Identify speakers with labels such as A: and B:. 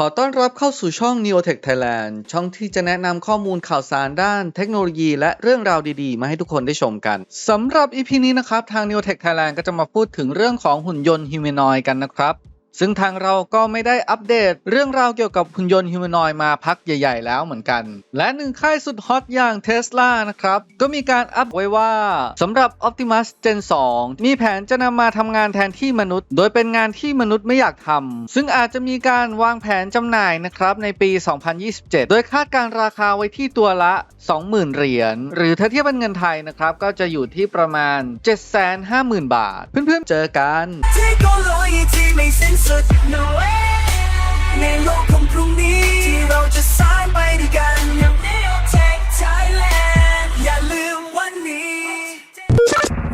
A: ขอต้อนรับเข้าสู่ช่อง Neotech Thailand ช่องที่จะแนะนำข้อมูลข่าวสารด้านเทคโนโลยีและเรื่องราวดีๆ มาให้ทุกคนได้ชมกันสำหรับ EP นี้นะครับ ทาง Neotech Thailand ก็จะมาพูดถึงเรื่องของหุ่นยนต์ฮิวแมนอยกันนะครับ ซึ่งทางเราก็ไม่ได้อัปเดตเรื่องราวเกี่ยวกับหุ่นยนต์ฮิวแมนอยด์มาพักใหญ่ ๆ แล้วเหมือนกัน และหนึ่งค่ายสุดฮอตอย่าง Tesla นะครับ ก็มีการอัปไว้ว่าสำหรับ Optimus Gen 2 มีแผนจะนำมาทำงานแทนที่มนุษย์ โดยเป็นงานที่มนุษย์ไม่อยากทำ ซึ่งอาจจะมีการวางแผนจำหน่ายนะครับในปี 2027 โดยคาดการราคาไว้ที่ตัวละ 20,000 เหรียญ หรือถ้าเทียบเป็นเงินไทยนะครับก็จะอยู่ที่ประมาณ 750,000 บาท เพื่อนๆเจอกัน